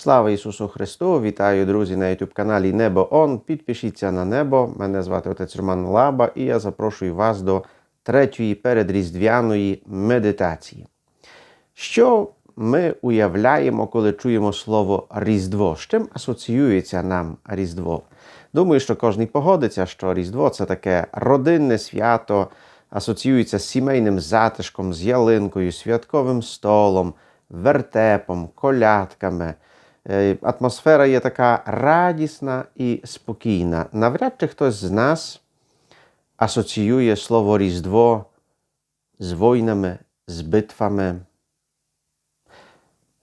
Слава Ісусу Христу! Вітаю, друзі, на youtube каналі Небо Он. Підпишіться на небо. Мене звати отець Роман Лаба, і я запрошую вас до третьої передріздвяної медитації. Що ми уявляємо, коли чуємо слово Різдво? З чим асоціюється нам Різдво? Думаю, що кожен погодиться, що Різдво це таке родинне свято, асоціюється з сімейним затишком, з ялинкою, святковим столом, вертепом, колядками. Е, Атмосфера є така радісна і спокійна. Навряд чи хтось з нас асоціює слово Різдво з війнами, з битвами.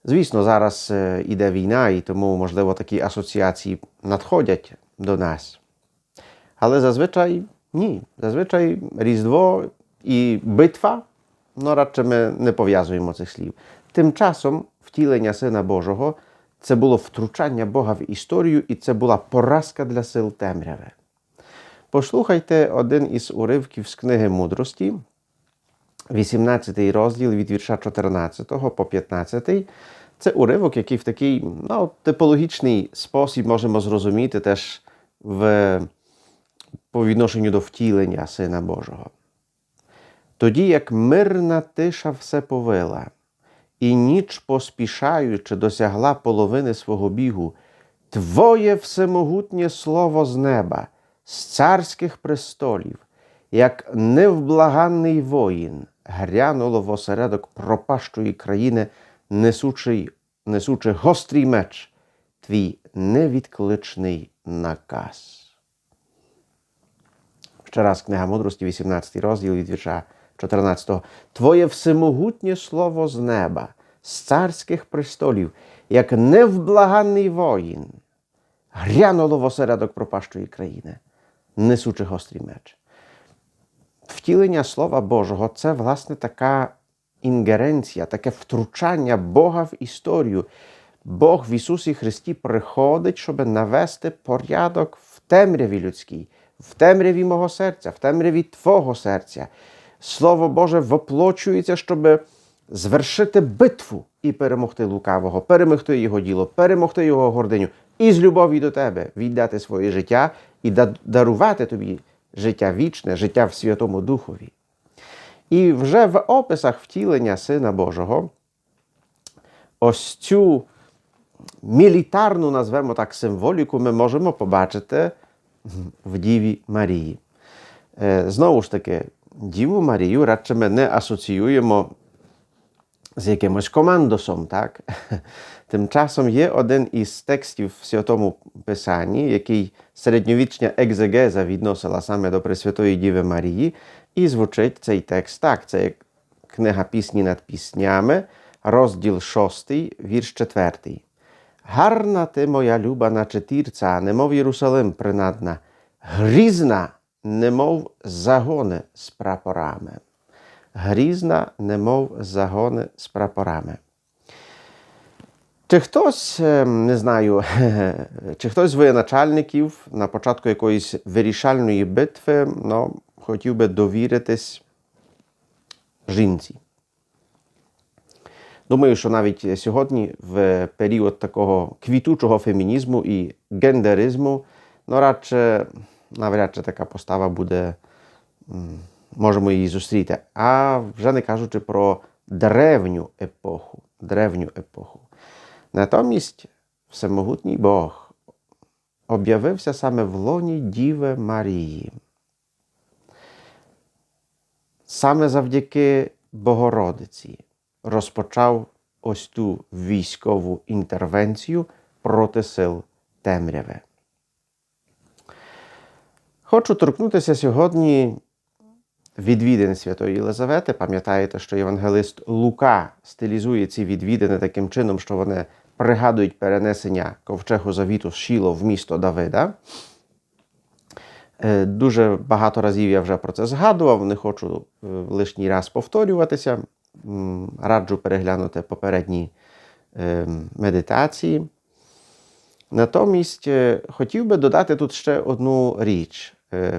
Звісно, зараз е, іде війна, і тому, можливо, такі асоціації надходять до нас. Але зазвичай ні. Зазвичай Різдво і битва, ну радше ми не пов'язуємо цих слів. Тим часом втілення Сина Божого це було втручання Бога в історію, і це була поразка для сил темряви. Послухайте один із уривків з книги мудрості, 18 розділ від вірша 14 по 15. Це уривок, який в такий ну, типологічний спосіб можемо зрозуміти теж в, по відношенню до втілення Сина Божого. Тоді як мирна тиша все повила, і ніч поспішаючи досягла половини свого бігу, Твоє всемогутнє слово з неба, з царських престолів, як невблаганний воїн, грянуло в осередок пропащої країни, несучий, несучи гострий меч, твій невідкличний наказ. Ще раз книга мудрості, 18 розділ від вірша 14. Твоє всемогутнє слово з неба, з царських престолів, як невблаганний воїн, грянуло в осередок пропащої країни, несучи гострий меч. Втілення Слова Божого це, власне, така інгеренція, таке втручання Бога в історію. Бог в Ісусі Христі приходить, щоб навести порядок в темряві людській, в темряві мого серця, в темряві Твого серця. Слово Боже воплочується, щоб звершити битву і перемогти лукавого, перемогти його діло, перемогти його гординю і з любові до тебе віддати своє життя і дарувати тобі життя вічне, життя в Святому Духові. І вже в описах втілення Сина Божого ось цю мілітарну, назвемо так, символіку ми можемо побачити в Діві Марії. Знову ж таки, Діву Марію радше ми не асоціюємо з якимось командосом. так? Тим часом є один із текстів в Святому Писанні, який середньовічня екзегеза відносила саме до Пресвятої Діви Марії, і звучить цей текст так. Це книга пісні над піснями, розділ 6, вірш 4. Гарна ти моя люба, наче тірця, немов Єрусалим принадна, грізна, немов загони з прапорами. Грізна, немов загони з прапорами. Чи хтось, не знаю, чи хтось з воєначальників на початку якоїсь вирішальної битви ну, хотів би довіритись жінці? Думаю, що навіть сьогодні, в період такого квітучого фемінізму і гендеризму, ну радше, навряд чи така постава буде, можемо її зустріти. А вже не кажучи про древню епоху. древню епоху. Натомість всемогутній Бог об'явився саме в лоні Діви Марії. Саме завдяки Богородиці розпочав ось ту військову інтервенцію проти сил темряви. Хочу торкнутися сьогодні відвідин Святої Єлизавети. Пам'ятаєте, що євангелист Лука стилізує ці відвідини таким чином, що вони пригадують перенесення ковчегу завіту з Шіло в місто Давида. Дуже багато разів я вже про це згадував, не хочу лишній раз повторюватися. Раджу переглянути попередні медитації. Натомість хотів би додати тут ще одну річ.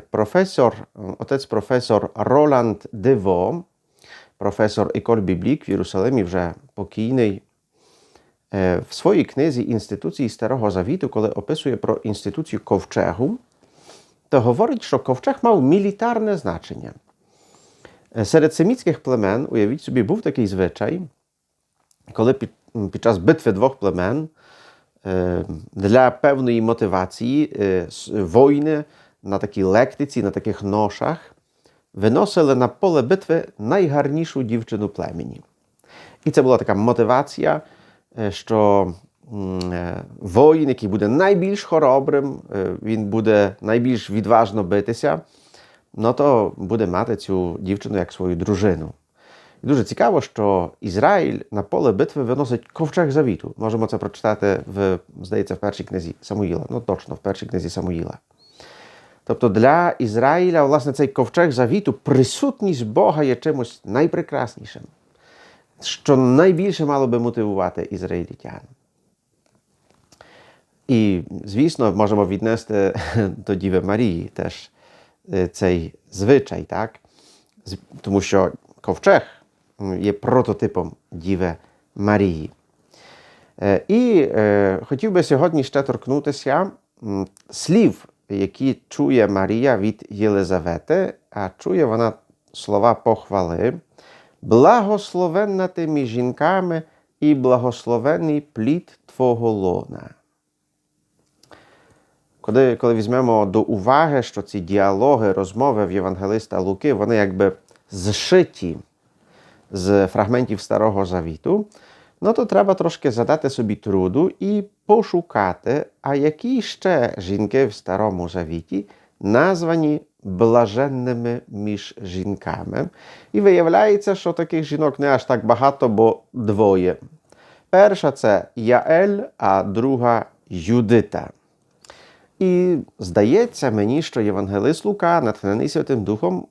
Професор, отець професор Роланд Дево, професор Еколь Біблік в Єрусалимі, вже покійний, Е, В своїй книзі інституції Старого Завіту, коли описує про інституцію ковчегу, то говорить, що ковчег мав мілітарне значення. Е, Серед семітських племен, уявіть собі, був такий звичай, коли під, під час битви двох племен е, для певної мотивації е, воїни на такій лектиці, на таких ношах виносили на поле битви найгарнішу дівчину племені. І це була така мотивація, е, що е, воїн, який буде найбільш хоробрим, е, він буде найбільш відважно битися, ну то буде мати цю дівчину як свою дружину. І дуже цікаво, що Ізраїль на поле битви виносить ковчег завіту. Можемо це прочитати в, здається, в першій книзі Самуїла. Ну точно, в першій книзі Самуїла. Тобто для Ізраїля, власне, цей ковчег завіту, присутність Бога є чимось найпрекраснішим, що найбільше мало би мотивувати ізраїльтян. І, звісно, можемо віднести до Діви Марії теж е, цей звичай, так? Тому що ковчег є прототипом Діви Марії. Е, І е, хотів би сьогодні ще торкнутися слів, які чує Марія від Єлизавети, а чує вона слова похвали. Благословенна ти між жінками і благословенний плід Твого лона. Коли, коли візьмемо до уваги, що ці діалоги, розмови в Євангелиста Луки, вони якби зшиті з фрагментів Старого Завіту, ну то треба трошки задати собі труду і пошукати, а які ще жінки в Старому Завіті названі блаженними між жінками. І виявляється, що таких жінок не аж так багато, бо двоє. Перша це Яель, а друга Юдита. І здається мені, що Євангелист Лука, натхнений Святим Духом,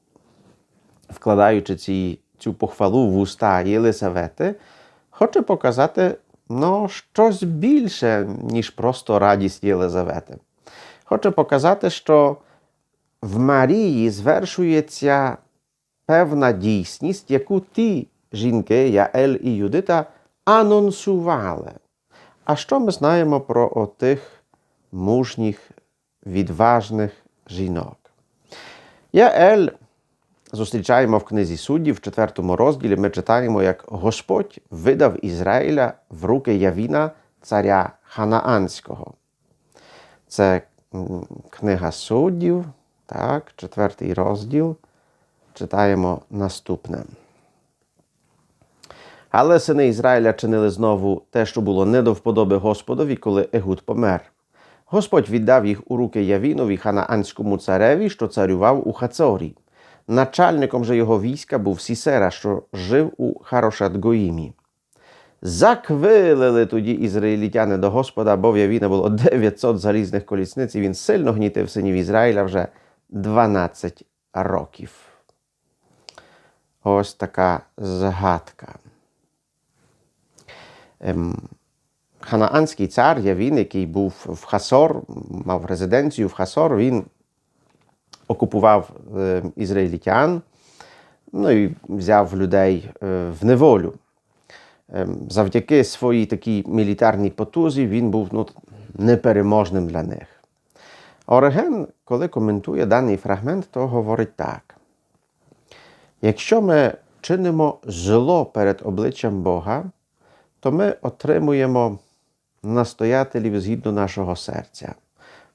вкладаючи ці, цю похвалу в уста Єлисавети, хоче показати ну, щось більше, ніж просто радість Єлизавети. Хоче показати, що в Марії звершується певна дійсність, яку ті жінки, Яель і Юдита, анонсували. А що ми знаємо про отих мужніх, відважних жінок? Яель зустрічаємо в книзі суддів, в четвертому розділі ми читаємо, як Господь видав Ізраїля в руки Явіна, царя Ханаанського. Це книга суддів, так, четвертий розділ. Читаємо наступне. Але сини Ізраїля чинили знову те, що було не до вподоби Господові, коли Егуд помер. Господь віддав їх у руки Явінові ханаанському цареві, що царював у Хацорі. Начальником же його війська був Сісера, що жив у Харошат-Гоїмі. Заквилили тоді ізраїлітяни до Господа, бо в Явіна було 900 залізних колісниць, і він сильно гнітив синів Ізраїля вже 12 років. Ось така згадка. Ем, Ханаанський цар Явін, який був в Хасор, мав резиденцію в Хасор, він окупував е, ізраїльтян, ну і взяв людей е, в неволю. Ем, завдяки своїй такій мілітарній потузі він був ну, непереможним для них. Ориген, коли коментує даний фрагмент, то говорить так: якщо ми чинимо зло перед обличчям Бога, то ми отримуємо настоятелів згідно нашого серця.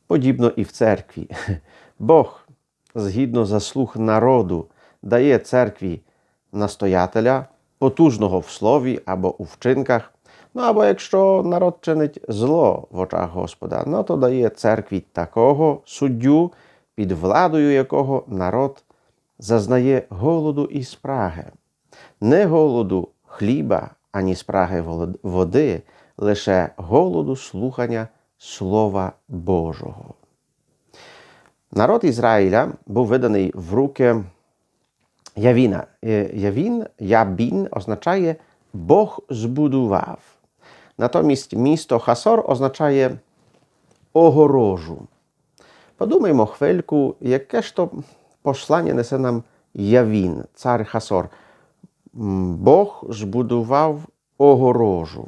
Подібно і в церкві. Бог, згідно заслуг народу, дає церкві настоятеля, потужного в слові або у вчинках. Ну або якщо народ чинить зло в очах Господа, ну то дає церкві такого суддю, під владою якого народ зазнає голоду і спраги. Не голоду хліба, ані спраги води, лише голоду слухання Слова Божого. Народ Ізраїля був виданий в руки Явіна. Е, Явін, Ябін означає Бог збудував. Натомість місто Хасор означає огорожу. Подумаймо хвильку, яке ж то послання несе нам Явін, цар Хасор. Бог збудував огорожу.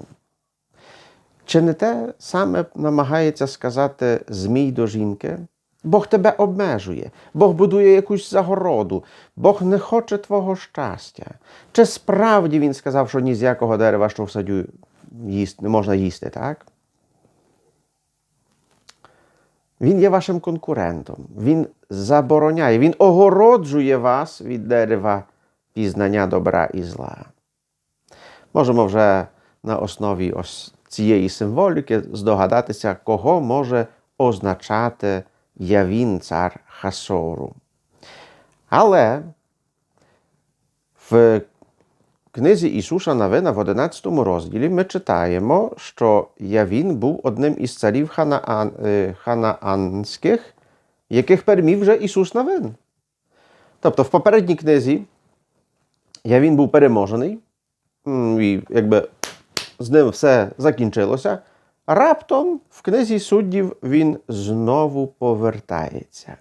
Чи не те саме намагається сказати Змій до жінки? Бог тебе обмежує, Бог будує якусь загороду, Бог не хоче твого щастя. Чи справді він сказав, що ні з якого дерева, що в садю їсти, не можна їсти, так? Він є вашим конкурентом. Він забороняє, він огороджує вас від дерева пізнання добра і зла. Можемо вже на основі ось цієї символіки здогадатися, кого може означати Явін цар Хасору. Але в книзі Ісуса Навина в 11 розділі ми читаємо, що Явін був одним із царів Ханаан, е, ханаанських, яких перемів вже Ісус Навин. Тобто в попередній книзі Явін був переможений, і якби з ним все закінчилося. Раптом в книзі суддів він знову повертається.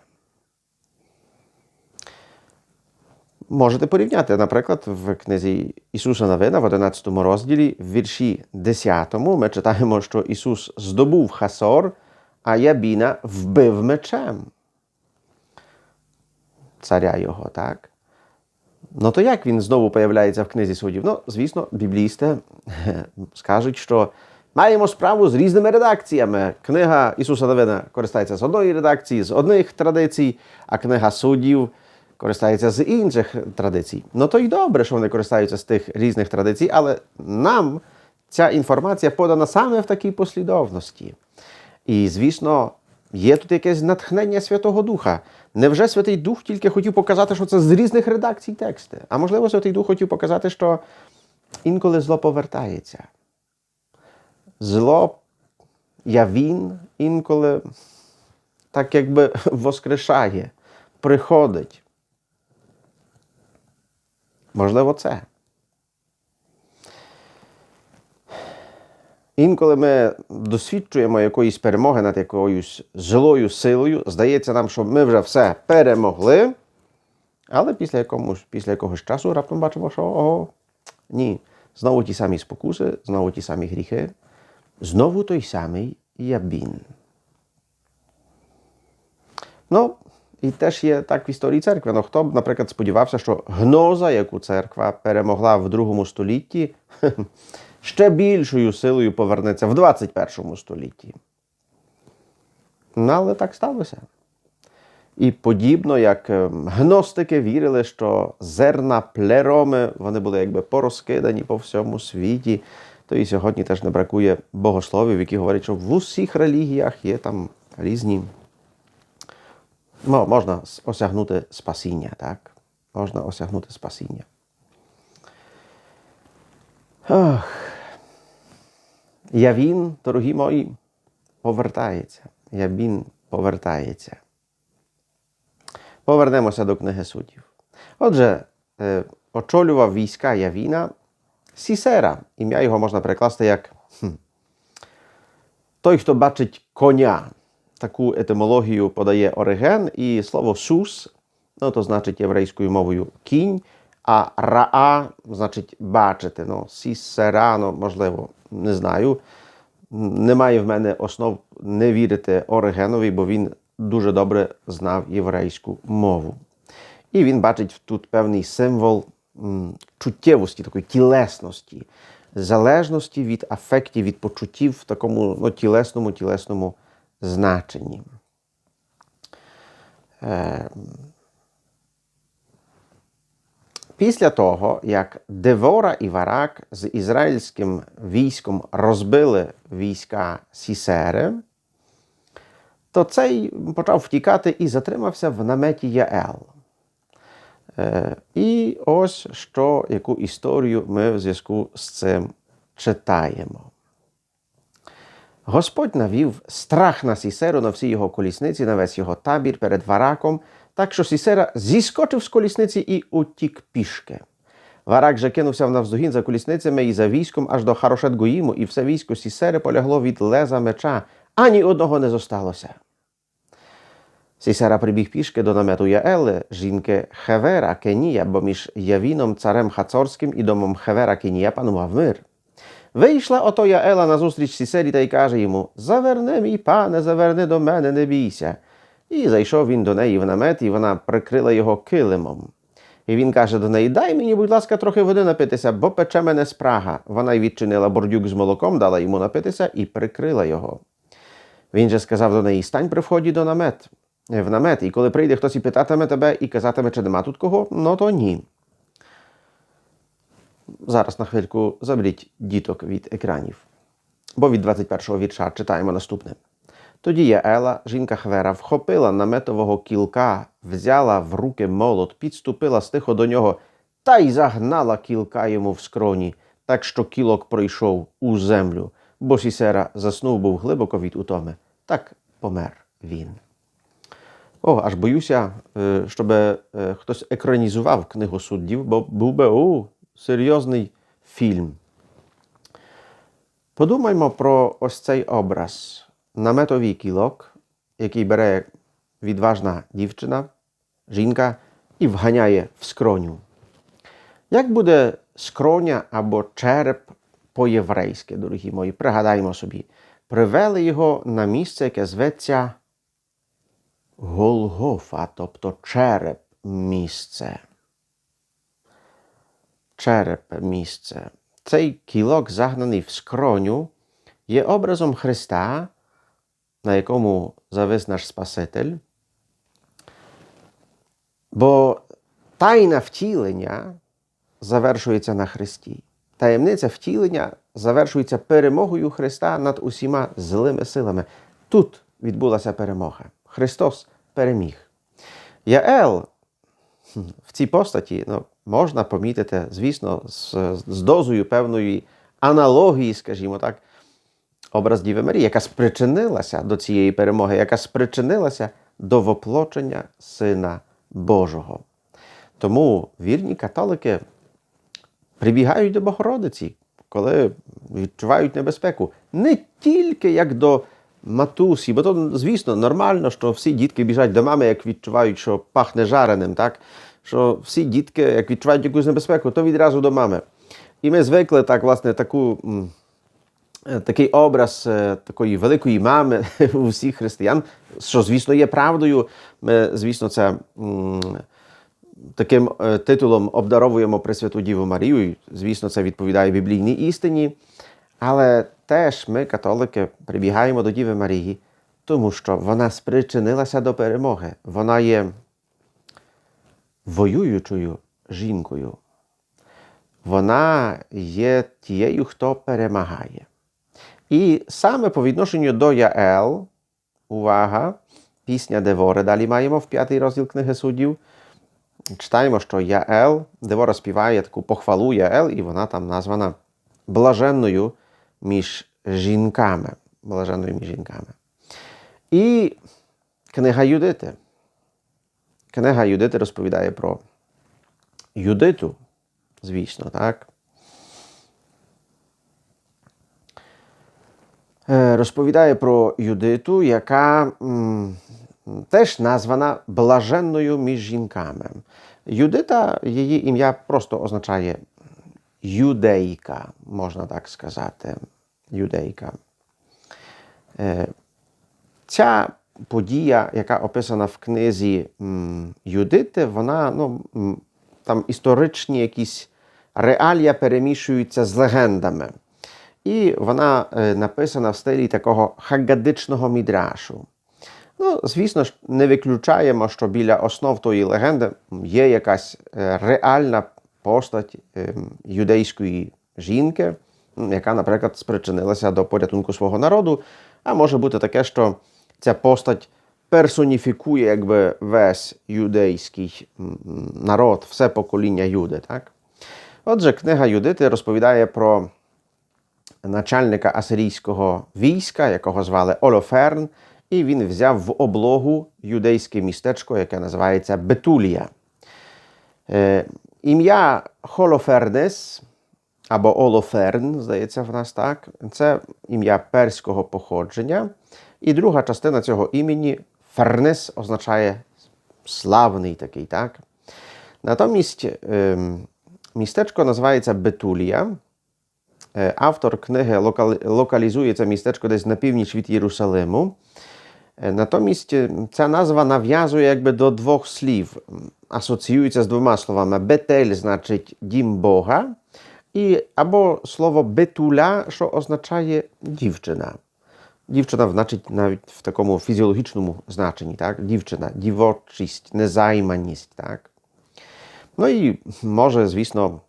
Можете порівняти, наприклад, в книзі Ісуса Навина в 11 розділі, в вірші 10 ми читаємо, що Ісус здобув Хасор, а Ябіна вбив мечем. Царя його, так? Ну то як він знову появляється в книзі суддів? Ну, звісно, біблісти скажуть, що маємо справу з різними редакціями. Книга Ісуса Навина користається з одної редакції, з одних традицій, а книга суддів користається з інших традицій. Ну то й добре, що вони користаються з тих різних традицій, але нам ця інформація подана саме в такій послідовності. І, звісно, є тут якесь натхнення Святого Духа. Невже Святий Дух тільки хотів показати, що це з різних редакцій тексти? А можливо, Святий Дух хотів показати, що інколи зло повертається. Зло явін інколи так якби воскрешає, приходить. Можливо, це. Інколи ми досвідчуємо якоїсь перемоги над якоюсь злою силою, здається нам, що ми вже все перемогли, але після, якомусь, після якогось часу раптом бачимо, що ого, ні, знову ті самі спокуси, знову ті самі гріхи, знову той самий ябін. Ну, і теж є так в історії церкви. Ну, хто б, наприклад, сподівався, що гноза, яку церква перемогла в другому столітті, ще більшою силою повернеться в 21 столітті. Ну, але так сталося. І подібно, як ем, гностики вірили, що зерна плероми вони були якби порозкидані по всьому світі, то і сьогодні теж не бракує богословів, які говорять, що в усіх релігіях є там різні. Ну, можна осягнути спасіння, так? Можна осягнути спасіння. Ох. Явін, дорогі мої, повертається. Явін повертається. Повернемося до книги суддів. Отже, е, очолював війська Явіна Сісера. Ім'я його можна перекласти як хм, той, хто бачить коня. Таку етимологію подає Ориген, і слово сус, ну, то значить єврейською мовою кінь, а раа значить бачити. Ну, сісерано, можливо, не знаю. Немає в мене основ не вірити Оригенові, бо він дуже добре знав єврейську мову. І він бачить тут певний символ чуттєвості, такої тілесності, залежності від афектів, від почуттів в такому ну, тілесному, тілесному значенні. Е, Після того, як Девора і Варак з ізраїльським військом розбили війська Сісери, то цей почав втікати і затримався в наметі Яел. Е, і ось що, яку історію ми в зв'язку з цим читаємо. Господь навів страх на Сісеру на всі його колісниці, на весь його табір перед Вараком, так що Сісера зіскочив з колісниці і утік пішки. Варак же кинувся в навздогін за колісницями і за військом аж до Харошет Гоїму, і все військо Сісери полягло від леза меча, ані одного не зосталося. Сісера прибіг пішки до намету Яели, жінки Хевера Кенія, бо між Явіном, царем Хацорським і домом Хевера Кенія панував мир. Вийшла ото Яела назустріч Сісері та й каже йому: Заверни, мій пане, заверни до мене, не бійся. І зайшов він до неї в намет, і вона прикрила його килимом. І він каже до неї: Дай мені, будь ласка, трохи води напитися, бо пече мене спрага. Вона й відчинила бордюк з молоком, дала йому напитися і прикрила його. Він же сказав до неї: Стань при вході до намет, в намет, і коли прийде хтось і питатиме тебе і казатиме, чи нема тут кого, ну то ні. Зараз на хвильку заберіть діток від екранів. Бо від 21-го вірша читаємо наступне. Тоді Яела, жінка Хвера, вхопила наметового кілка, взяла в руки молот, підступила стихо до нього та й загнала кілка йому в скроні, так що кілок пройшов у землю, бо Сісера заснув був глибоко від утоми. Так помер він. О, аж боюся, е, щоб е, хтось екранізував книгу суддів, бо був би о, серйозний фільм. Подумаймо про ось цей образ. Наметовий кілок, який бере відважна дівчина, жінка і вганяє в скроню. Як буде скроня або череп по-єврейськи, дорогі мої, пригадаймо собі, привели його на місце, яке зветься Голгофа, тобто череп місце. Череп місце. Цей кілок, загнаний в скроню, є образом Христа, на якому завис наш Спаситель. Бо тайна втілення завершується на Христі. Таємниця втілення завершується перемогою Христа над усіма злими силами. Тут відбулася перемога. Христос переміг. Яел в цій постаті ну, можна помітити, звісно, з, з дозою певної аналогії, скажімо так, образ Діви Марії, яка спричинилася до цієї перемоги, яка спричинилася до воплочення Сина Божого. Тому вірні католики прибігають до Богородиці, коли відчувають небезпеку. Не тільки як до матусі, бо то, звісно, нормально, що всі дітки біжать до мами, як відчувають, що пахне жареним, так? що всі дітки, як відчувають якусь небезпеку, то відразу до мами. І ми звикли так, власне, таку. Е, Такий образ е, такої великої мами у всіх християн, що, звісно, є правдою. Ми, звісно, це таким е, титулом обдаровуємо Пресвяту Діву Марію. Звісно, це відповідає біблійній істині. Але теж ми, католики, прибігаємо до Діви Марії, тому що вона спричинилася до перемоги. Вона є воюючою жінкою. Вона є тією, хто перемагає. І саме по відношенню до Яел, увага, пісня Девори, далі маємо в п'ятий розділ книги суддів. Читаємо, що Яел, Девора співає таку похвалу Яел, і вона там названа блаженною між жінками. Блаженною між жінками. І книга Юдити. Книга Юдити розповідає про Юдиту, звісно, так. Е, Розповідає про Юдиту, яка м, теж названа блаженною між жінками. Юдита, її ім'я просто означає юдейка, можна так сказати. Юдейка. Е, Ця подія, яка описана в книзі Юдити, вона ну, там історичні якісь реалія перемішуються з легендами. І вона е, написана в стилі такого хагадичного мідрашу. Ну, звісно ж, не виключаємо, що біля основ тої легенди є якась е, реальна постать юдейської жінки, яка, наприклад, спричинилася до порятунку свого народу. А може бути таке, що ця постать персоніфікує якби весь юдейський народ, все покоління Юди. Так? Отже, книга Юдити розповідає про начальника асирійського війська, якого звали Олоферн, і він взяв в облогу юдейське містечко, яке називається Бетулія. Ім'я Холофернес або Олоферн, здається, в нас так, це ім'я перського походження. І друга частина цього імені Фернес означає славний такий, так? Натомість ем, містечко називається Бетулія. Е, Автор книги локалізує це містечко десь на північ від Єрусалиму. Е, Натомість е, ця назва нав'язує якби до двох слів, асоціюється з двома словами. Бетель значить дім Бога, і або слово бетуля, що означає дівчина. Дівчина значить навіть в такому фізіологічному значенні, так? Дівчина, дівочість, незайманість, так? Ну і може, звісно,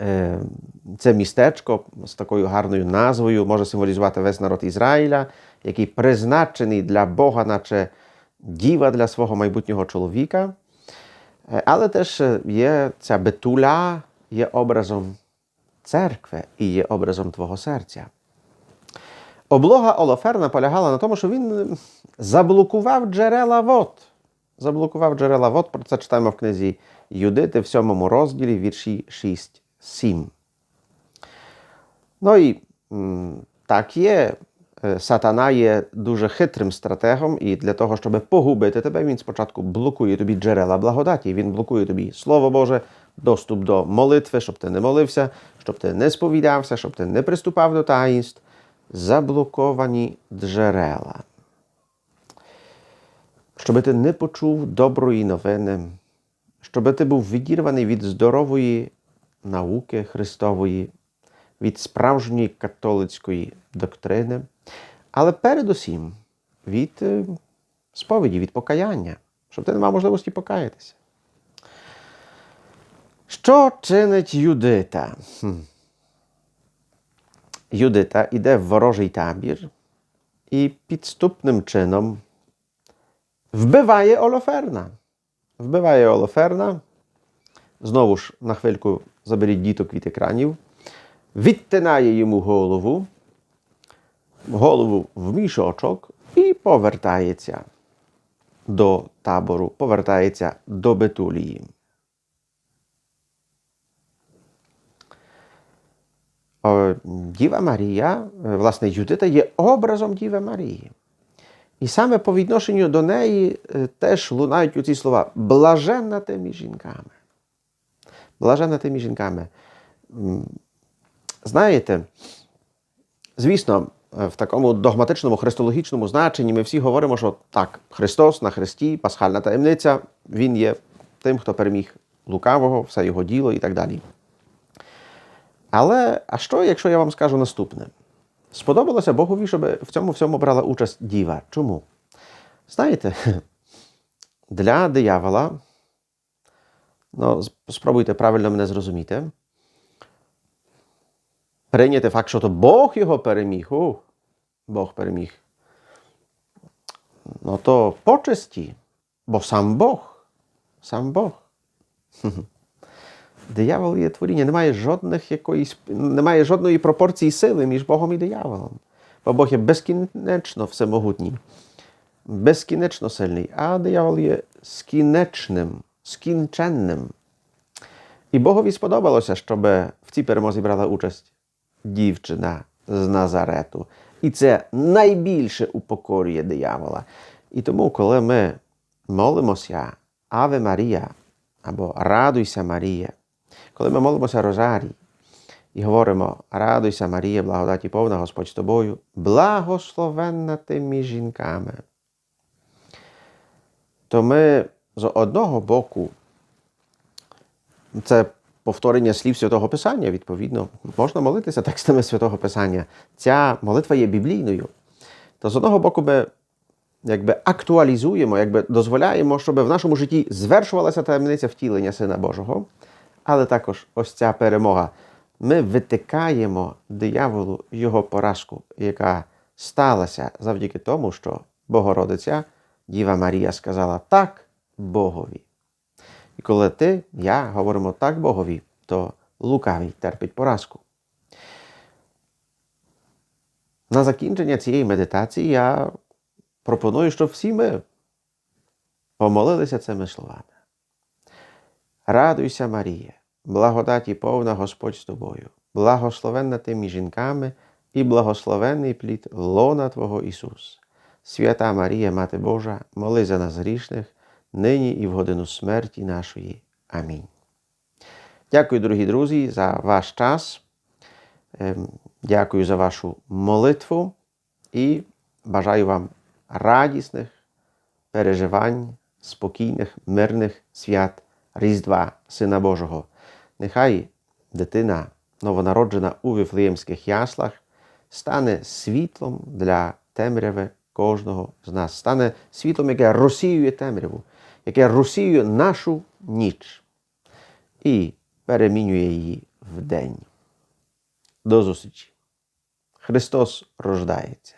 е, це містечко з такою гарною назвою може символізувати весь народ Ізраїля, який призначений для Бога, наче діва для свого майбутнього чоловіка. Е, Але теж є ця бетуля є образом церкви і є образом твого серця. Облога Олоферна полягала на тому, що він заблокував джерела вод. Заблокував джерела вод. Про це читаємо в книзі Юдити в сьомому розділі вірші 6-7. Ну і так є. Е, Сатана є дуже хитрим стратегом, і для того, щоб погубити тебе, він спочатку блокує тобі джерела благодаті. Він блокує тобі Слово Боже, доступ до молитви, щоб ти не молився, щоб ти не сповідався, щоб ти не приступав до таїнств. Заблоковані джерела. Щоб ти не почув доброї новини, щоб ти був відірваний від здорової науки Христової, від справжньої католицької доктрини, але передусім від е, сповіді, від покаяння, щоб ти не мав можливості покаятися. Що чинить Юдита? Хм. Юдита йде в ворожий табір і підступним чином вбиває Олоферна. Вбиває Олоферна. Знову ж на хвильку заберіть діток від екранів, відтинає йому голову, голову в мішочок і повертається до табору, повертається до Бетулії. Діва Марія, е, власне, Юдита є образом Діви Марії. І саме по відношенню до неї е, теж лунають оці слова блаженна ти між жінками. Блаженна ти між жінками. Знаєте, звісно, в такому догматичному христологічному значенні ми всі говоримо, що так, Христос на Христі, пасхальна таємниця, Він є тим, хто переміг лукавого, все його діло і так далі. Але а що, якщо я вам скажу наступне? Сподобалося Богові, щоб в цьому всьому брала участь діва. Чому? Знаєте, для диявола, ну, спробуйте правильно мене зрозуміти, прийняти факт, що то Бог його переміг, у, Бог переміг. Ну то почесті, бо сам Бог, сам Бог. Диявол є творіння, немає жодних якоїсь, немає жодної пропорції сили між Богом і дияволом. Бо Бог є безкінечно всемогутній, безкінечно сильний, а диявол є скінечним, скінченним. І Богові сподобалося, щоб в цій перемозі брала участь дівчина з Назарету. І це найбільше упокорює диявола. І тому, коли ми молимося Аве Марія або Радуйся Марія, коли ми молимося Розарій і говоримо Радуйся Марія, благодаті повна Господь з тобою, благословенна ти між жінками, то ми з одного боку це повторення слів Святого Писання, відповідно, можна молитися текстами Святого Писання. Ця молитва є біблійною. То з одного боку ми якби актуалізуємо, якби дозволяємо, щоб в нашому житті звершувалася таємниця втілення Сина Божого, але також ось ця перемога. Ми витикаємо дияволу його поразку, яка сталася завдяки тому, що Богородиця, Діва Марія, сказала так Богові. І коли ти, я говоримо так Богові, то лукавий терпить поразку. На закінчення цієї медитації я пропоную, щоб всі ми помолилися цими словами. Радуйся, Марія, благодаті повна Господь з тобою, благословенна ти між жінками і благословенний плід лона Твого Ісус. Свята Марія, Мати Божа, моли за нас грішних, нині і в годину смерті нашої. Амінь. Дякую, дорогі друзі, за ваш час. Ем, Дякую за вашу молитву і бажаю вам радісних переживань, спокійних, мирних свят Різдва Сина Божого. Нехай дитина, новонароджена у Вифлеємських яслах, стане світлом для темряви кожного з нас, стане світлом, яке розсіює темряву, яке розсіює нашу ніч і перемінює її в день. До зустрічі! Христос рождається.